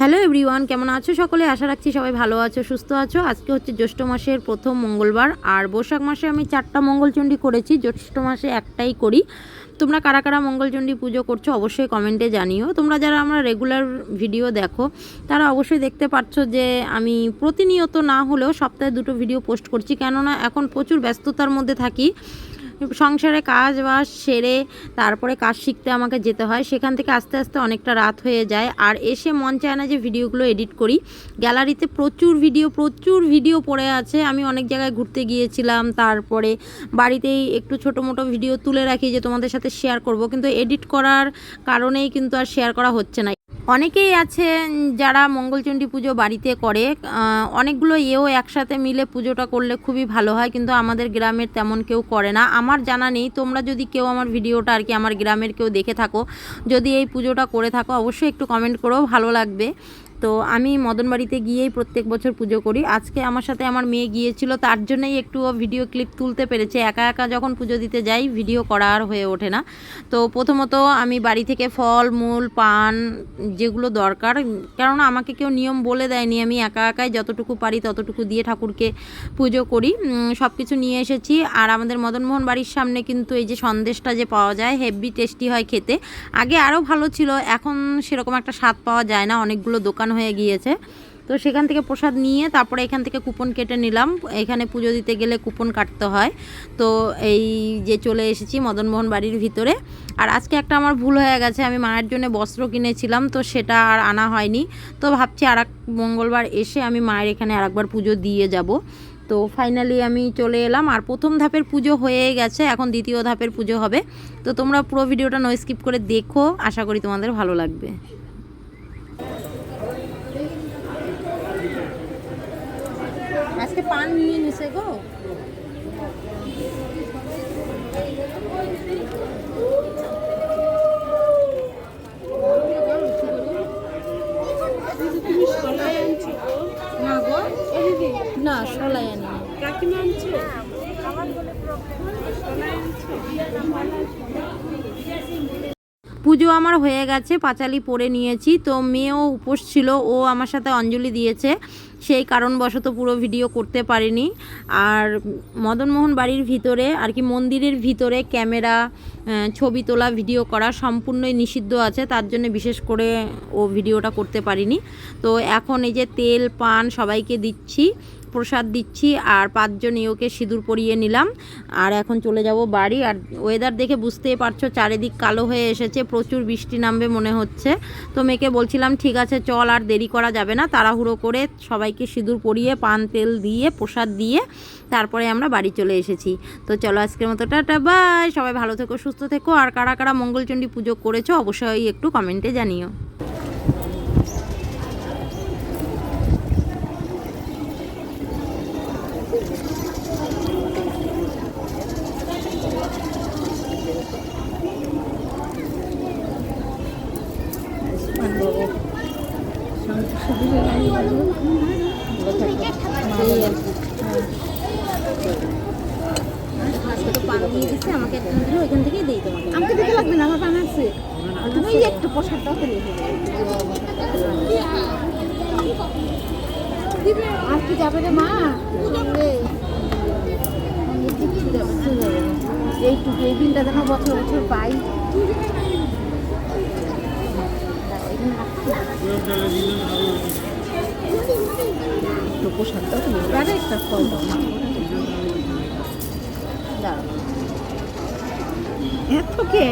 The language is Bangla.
হ্যালো এভরিওয়ান, কেমন আছো সকলে? আশা রাখছি সবাই ভালো আছো, সুস্থ আছো। আজকে হচ্ছে জ্যৈষ্ঠ মাসের প্রথম মঙ্গলবার, আর বৈশাখ মাসে আমি চারটা মঙ্গলচণ্ডী করেছি, জ্যৈষ্ঠ মাসে একটাই করি। তোমরা কারা কারা মঙ্গলচণ্ডী পুজো করছ অবশ্যই কমেন্টে জানিও। তোমরা যারা আমরা রেগুলার ভিডিও দেখো, তারা অবশ্যই দেখতে পাচ্ছ যে আমি প্রতিনিয়ত না হলেও সপ্তাহে দুটো ভিডিও পোস্ট করছি। কেননা এখন প্রচুর ব্যস্ততার মধ্যে থাকি। সংসারে কাজ বাজ সেরে তারপরে কাজ শিখতে আমাকে যেতে হয়। সেখান থেকে আস্তে আস্তে অনেকটা রাত হয়ে যায়। আর এসে মন চায় না যে ভিডিওগুলো এডিট করি। গ্যালারিতে প্রচুর ভিডিও প্রচুর ভিডিও পড়ে আছে। আমি অনেক জায়গায় ঘুরতে গিয়েছিলাম। তারপরে বাড়িতেই একটু ছোটো মোটো ভিডিও তুলে রাখি যে তোমাদের সাথে শেয়ার করব। কিন্তু এডিট করার কারণেই কিন্তু আর শেয়ার করা হচ্ছে না। অনেকেই আছে যারা মঙ্গলচণ্ডী পুজো বাড়িতে করে অনেকগুলো এও একসাথে মিলে পুজোটা করলে খুবই ভালো হয়, কিন্তু আমাদের গ্রামের তেমন কেউ করে না। আমার জানা নেই, তোমরা যদি কেউ আমার ভিডিওটা আর কি আমার গ্রামের কেউ দেখে থাকো, যদি এই পুজোটা করে থাকো, অবশ্যই একটু কমেন্ট করেও ভালো লাগবে। তো আমি মদন বাড়িতে গিয়েই প্রত্যেক বছর পুজো করি। আজকে আমার সাথে আমার মেয়ে গিয়েছিল, তার জন্যই একটু ভিডিও ক্লিপ তুলতে পেরেছে। একা একা যখন পুজো দিতে যাই ভিডিও করা আর হয়ে ওঠে না। তো প্রথমত আমি বাড়ি থেকে ফল, মূল, পান যেগুলো দরকার, কেননা আমাকে কেউ নিয়ম বলে দেয়নি, আমি একা একাই যতটুকু পারি ততটুকু দিয়ে ঠাকুরকে পুজো করি। সব কিছু নিয়ে এসেছি। আর আমাদের মদনমোহন বাড়ির সামনে কিন্তু এই যে সন্দেশটা যে পাওয়া যায়, হেভি টেস্টি হয় খেতে। আগে আরও ভালো ছিল, এখন সেরকম একটা স্বাদ পাওয়া যায় না। অনেকগুলো দোকান হয়ে গিয়েছে। তো সেখান থেকে প্রসাদ নিয়ে তারপরে এখান থেকে কুপন কেটে নিলাম। এখানে পুজো দিতে গেলে কুপন কাটতে হয়। তো এই যে চলে এসেছি মদনমোহন বাড়ির ভিতরে। আর আজকে একটা আমার ভুল হয়ে গেছে, আমি মায়ের জন্য বস্ত্র কিনেছিলাম, তো সেটা আর আনা হয়নি। তো ভাবছি আর মঙ্গলবার এসে আমি মায়ের এখানে আর একবার পুজো দিয়ে যাব। তো ফাইনালি আমি চলে এলাম। আর প্রথম ধাপের পুজো হয়ে গেছে, এখন দ্বিতীয় ধাপের পুজো হবে। তো তোমরা পুরো ভিডিওটা নো স্কিপ করে দেখো, আশা করি তোমাদের ভালো লাগবে। আজকে পান নিয়ে নিছে গো। না গো না সলাই আনি পুজো আমার হয়ে গেছে পাঁচালি পরে নিয়েছি তো মেয়েও উপোস ছিল ও আমার সাথে অঞ্জলি দিয়েছে। সেই কারণবশত পুরো ভিডিও করতে পারিনি। আর মদনমোহন বাড়ির ভিতরে আর কি মন্দিরের ভিতরে ক্যামেরা ছবি তোলা, ভিডিও করা সম্পূর্ণই নিষিদ্ধ আছে। তার জন্য বিশেষ করে ও ভিডিওটা করতে পারিনি। তো এখন এই যে তেল, পান সবাইকে দিচ্ছি, প্রসাদ দিচ্ছি আর পাঁচজন ইয়োকে সিঁদুর পরিয়ে নিলাম। আর এখন চলে যাব বাড়ি। আর ওয়েদার দেখে বুঝতেই পারছ, চারিদিক কালো হয়ে এসেছে, প্রচুর বৃষ্টি নামবে মনে হচ্ছে। তো মেয়েকে বলছিলাম, ঠিক আছে, চল, আর দেরি করা যাবে না, তাড়াহুড়ো করে সবাইকে সিঁদুর পরিয়ে, পান তেল দিয়ে, প্রসাদ দিয়ে তারপরে আমরা বাড়ি চলে এসেছি। তো চলো আজকের মতো টাটা, বাই। সবাই ভালো থেকো, সুস্থ থেকো। আর কারা কারা মঙ্গলচণ্ডী পুজো করেছ, অবশ্যই একটু কমেন্টে জানিও। আমাকে ওইখান থেকেই দিই আমাকে দিতে না, আমার আছে তুমি একটু প্রসাদটাও করে আর কি যাবে রে মা। এইটুকু এই দিনটা যেন বছর বছর পাই একটু প্রসাদটাও করে আরে একটা ফল দাও মা। দাও এত কে